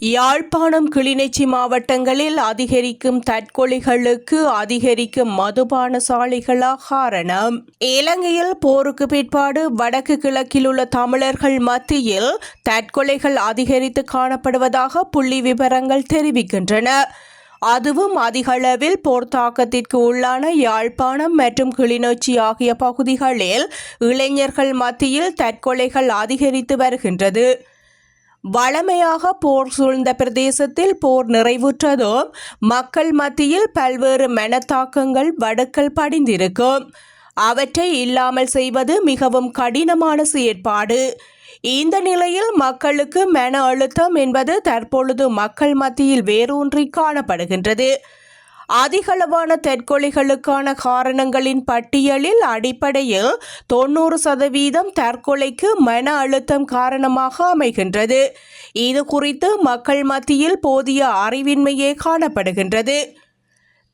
யாழ்ப்பாணம் கிளிநொச்சி மாவட்டங்களில் அதிகரிக்கும் தற்கொலைகளுக்கு அதிகரிக்கும் மதுபான சாலைகளா காரணம் இலங்கையில் போருக்கு பிற்பாடு வடக்கு கிழக்கில் உள்ள தமிழர்கள் மத்தியில் தற்கொலைகள் அதிகரித்து காணப்படுவதாக புள்ளி விவரங்கள் தெரிவிக்கின்றன. அதுவும் அதிகளவில் போர் தாக்கத்திற்கு உள்ளான யாழ்ப்பாணம் மற்றும் கிளிநொச்சி ஆகிய பகுதிகளில் இளைஞர்கள் மத்தியில் தற்கொலைகள் அதிகரித்து வருகின்றது. வளமையாக போர் சூழ்ந்த பிரதேசத்தில் போர் நிறைவுற்றதும் மக்கள் மத்தியில் பல்வேறு மனத்தாக்கங்கள் வடுக்கள் படிந்திருக்கும். அவற்றை இல்லாமல் செய்வது மிகவும் கடினமான செயற்பாடு. இந்த நிலையில் மக்களுக்கு மன அழுத்தம் என்பது தற்பொழுது மக்கள் மத்தியில் வேரூன்றி காணப்படுகின்றது. அதிகளவான தற்கொலைகளுக்கான காரணங்களின் பட்டியலில் அடிப்படையில் தொண்ணூறு சதவீதம் தற்கொலைக்கு மன அழுத்தம் காரணமாக அமைகின்றது. இது குறித்து மக்கள் மத்தியில் போதிய அறிவின்மையே காணப்படுகின்றது.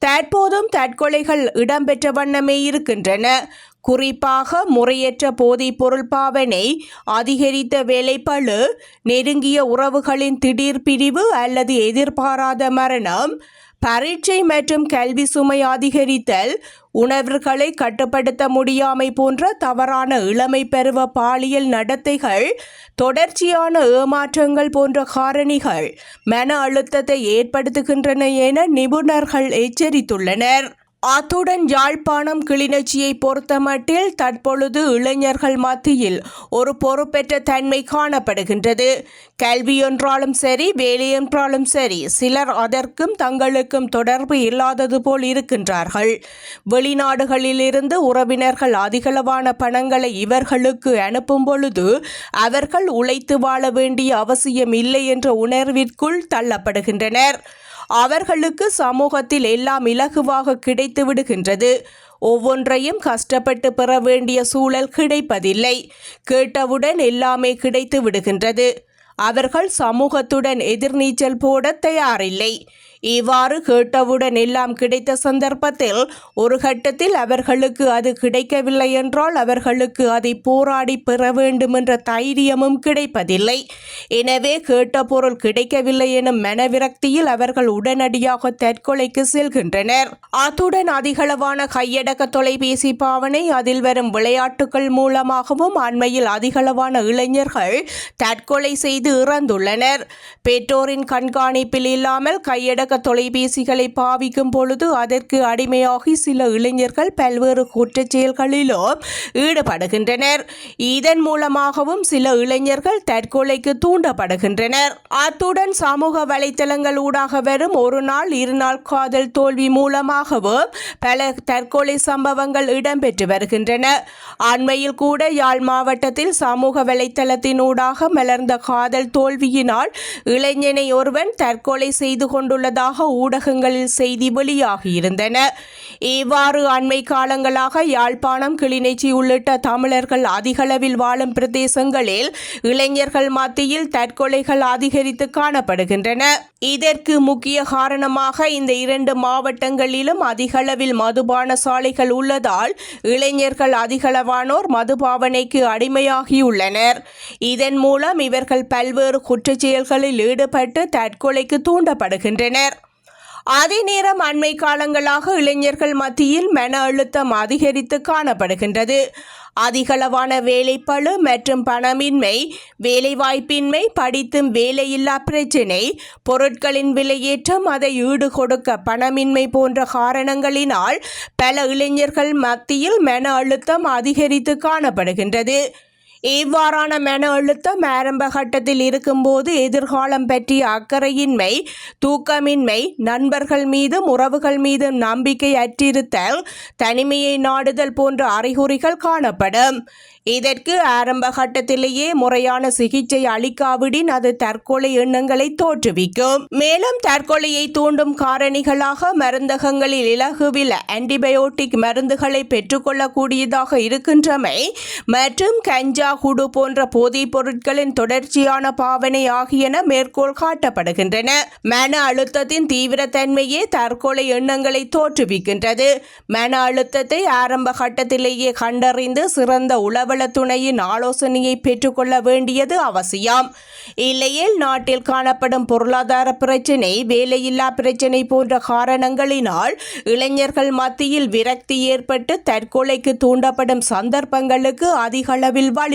தற்போதும் தற்கொலைகள் இடம்பெற்ற வண்ணமே இருக்கின்றன. குறிப்பாக முறையற்ற போதைப் பொருள் பாவனை அதிகரித்த வேலைப்பளு நெருங்கிய உறவுகளின் திடீர் பிரிவு அல்லது எதிர்பாராத மரணம் பரீட்சை மற்றும் கல்வி சுமை அதிகரித்தல் உணர்வுகளை கட்டுப்படுத்த முடியாமை போன்ற தவறான இளமை பருவ பாலியல் நடத்தைகள் தொடர்ச்சியான ஏமாற்றங்கள் போன்ற காரணிகள் மன அழுத்தத்தை ஏற்படுத்துகின்றன என நிபுணர்கள் எச்சரித்துள்ளனர். அத்துடன் யாழ்ப்பாணம் கிளிநொச்சியை பொறுத்தமட்டில் தற்பொழுது இளைஞர்கள் மத்தியில் ஒரு பொறுப்பெற்ற தன்மை காணப்படுகின்றது. கல்வி என்றாலும் சரி வேலை என்றாலும் சரி சிலர் அதற்கும் தங்களுக்கும் தொடர்பு இல்லாதது போல் இருக்கின்றார்கள். வெளிநாடுகளிலிருந்து உறவினர்கள் அதிகளவான பணங்களை இவர்களுக்கு அனுப்பும் பொழுது அவர்கள் உழைத்து வாழ வேண்டிய அவசியம் இல்லை என்ற உணர்விற்குள் தள்ளப்படுகின்றனர். அவர்களுக்கு சமூகத்தில் எல்லாம் இலகுவாக கிடைத்து விடுகின்றது. ஒவ்வொன்றையும் கஷ்டப்பட்டு பெற வேண்டிய சூழல் கிடைப்பதில்லை. கேட்டவுடன் எல்லாமே கிடைத்து விடுகின்றது. அவர்கள் சமூகத்துடன் எதிர்நீச்சல் போட தயாரில்லை. இவ்வாறு கேட்டவுடன் எல்லாம் கிடைத்த சந்தர்ப்பத்தில் ஒரு கட்டத்தில் அவர்களுக்கு அது கிடைக்கவில்லை என்றால் அவர்களுக்கு அதை போராடி பெற வேண்டும் என்ற தைரியமும் கிடைப்பதில்லை. எனவே கேட்ட பொருள் கிடைக்கவில்லை எனும் மனவிரக்தியில் அவர்கள் உடனடியாக தற்கொலைக்கு செல்கின்றனர். அத்துடன் அதிகளவான கையடக்க தொலைபேசி பாவனை அதில் வரும் விளையாட்டுகள் மூலமாகவும் அண்மையில் அதிகளவான இளைஞர்கள் தற்கொலை செய்து இறந்துள்ளனர். பெற்றோரின் கண்காணிப்பில் இல்லாமல் கையடக்க தொலைபேசிகளை பாவிக்கும் பொழுது அதற்கு அடிமையாகி சில இளைஞர்கள் பல்வேறு குற்றச் செயல்களிலும் ஈடுபடுகின்றனர். இதன் மூலமாகவும் சில இளைஞர்கள் தற்கொலைக்கு தூண்டப்படுகின்றனர். அத்துடன் சமூக வலைத்தளங்கள் ஊடாக வரும் ஒரு நாள் இரு நாள் காதல் தோல்வி மூலமாகவும் பல தற்கொலை சம்பவங்கள் இடம்பெற்று வருகின்றன. அண்மையில் கூட யாழ் மாவட்டத்தில் சமூக வலைத்தளத்தின் ஊடாக மலர்ந்த காதல் தோல்வியினால் இளைஞனை ஒருவன் தற்கொலை செய்து கொண்டுள்ளதாக ஊடகங்களில் செய்தி வெளியாகியிருந்தன இவ்வாறு அண்மை காலங்களாக யாழ்ப்பாணம் கிளிநொச்சி உள்ளிட்ட தமிழர்கள் அதிகளவில் வாழும் பிரதேசங்களில் இளைஞர்கள் மத்தியில் தற்கொலைகள் அதிகரித்து காணப்படுகின்றன. இதற்கு முக்கிய காரணமாக இந்த இரண்டு மாவட்டங்களிலும் அதிகளவில் மதுபான சாலைகள் உள்ளதால் இளைஞர்கள் அதிகளவானோர் மதுபாவனைக்கு அடிமையாகியுள்ளனர். இதன் மூலம் இவர்கள் பல்வேறு குற்றச்செயல்களில் ஈடுபட்டு தற்கொலைக்கு தூண்டப்படுகின்றனர். அதே நேரம் அண்மை காலங்களாக இளைஞர்கள் மத்தியில் மன அழுத்தம் அதிகரித்து காணப்படுகின்றது. அதிகளவான வேலைப்பளு மற்றும் பணமின்மை வேலைவாய்ப்பின்மை படித்தும் வேலையில்லா பிரச்சினை பொருட்களின் விலையேற்றம் அதை ஈடு கொடுக்க பணமின்மை போன்ற காரணங்களினால் பல இளைஞர்கள் மத்தியில் மன அழுத்தம் அதிகரித்து காணப்படுகின்றது. இவ்வாறான மன அழுத்தம் ஆரம்ப கட்டத்தில் இருக்கும்போது எதிர்காலம் பற்றிய அக்கறையின்மை தூக்கமின்மை நண்பர்கள் மீதும் உறவுகள் மீதும் நம்பிக்கை அற்றிருத்தல் தனிமையை நாடுதல் போன்ற அறிகுறிகள் காணப்படும். இதற்கு ஆரம்ப கட்டத்திலேயே முறையான சிகிச்சை அளிக்காவிடின் அது தற்கொலை எண்ணங்களை தோற்றுவிக்கும். மேலும் தற்கொலையை தூண்டும் காரணிகளாக மருந்தகங்களில் இலகுவில் ஆன்டிபயோட்டிக் மருந்துகளை பெற்றுக்கொள்ளக்கூடியதாக இருக்கின்றமை மற்றும் கஞ்சா கஞ்சா குடு போன்ற போதைப் பொருட்களின் தொடர்ச்சியான பாவனை ஆகியன மேற்கோள் காட்டப்படுகின்றன. மன அழுத்தத்தின் தீவிரத்தன்மையே தற்கொலை எண்ணங்களை தோற்றுவிக்கின்றது. மன அழுத்தத்தை ஆரம்ப கட்டத்திலேயே கண்டறிந்து சிறந்த உளவள துணையின் ஆலோசனையை பெற்றுக்கொள்ள வேண்டியது அவசியம். இல்லையில் நாட்டில் காணப்படும் பொருளாதார பிரச்சினை வேலையில்லா பிரச்சினை போன்ற காரணங்களினால் இளைஞர்கள் மத்தியில் விரக்தி ஏற்பட்டு தற்கொலைக்கு தூண்டப்படும் சந்தர்ப்பங்களுக்கு அதிகளவில் வழி